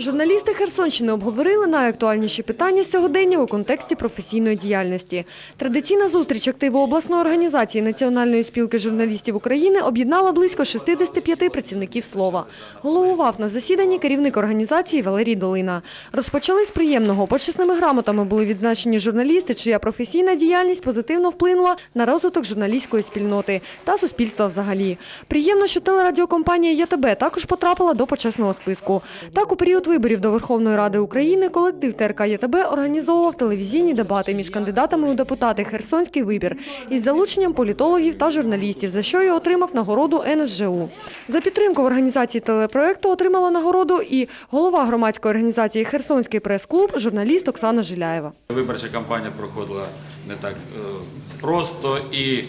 Журналісти Херсонщини обговорили найактуальніші питання сьогодення у контексті професійної діяльності. Традиційна зустріч активу обласної організації Національної спілки журналістів України об'єднала близько 65 працівників слова. Головував на засіданні керівник організації Валерій Долина. Розпочали з приємного. Почесними грамотами були відзначені журналісти, чия професійна діяльність позитивно вплинула на розвиток журналістської спільноти та суспільства взагалі. Приємно, що телерадіокомпанія ЯТБ також потрапила до почесного списку. Так, у період виборів до Верховної Ради України колектив ТРК ЯТБ організовував телевізійні дебати між кандидатами у депутати Херсонський вибір із залученням політологів та журналістів, за що й отримав нагороду НСЖУ. За підтримку в організації телепроекту отримала нагороду і голова громадської організації Херсонський прес-клуб, журналіст Оксана Жиляєва. Виборча кампанія проходила не так е, просто і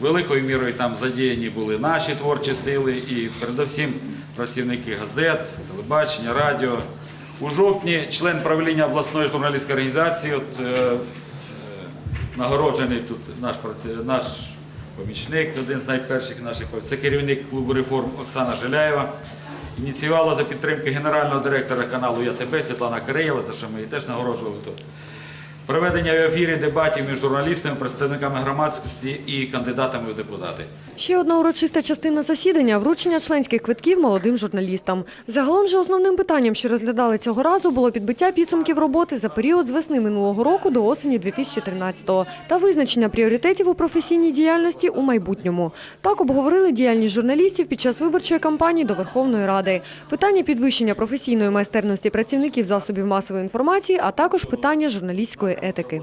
великою мірою там задіяні були наші творчі сили і передусім працівники газет, телебачення, радіо. У жовтні член правління обласної журналістської організації, от, е, е, нагороджений тут наш, наш помічник, один з найперших наших, це керівник клубу реформ Оксана Жиляєва. Ініціювала за підтримки генерального директора каналу ЯТБ Світлана Киреєва, за що ми її теж нагороджували тут. Проведення в ефірі дебатів між журналістами, представниками громадськості і кандидатами у депутати. Ще одна урочиста частина засідання – вручення членських квитків молодим журналістам. Загалом же основним питанням, що розглядали цього разу, було підбиття підсумків роботи за період з весни минулого року до осені 2013-го та визначення пріоритетів у професійній діяльності у майбутньому. Так обговорили діяльність журналістів під час виборчої кампанії до Верховної Ради, питання підвищення професійної майстерності працівників засобів масової інформації, а також питання журналістської етики.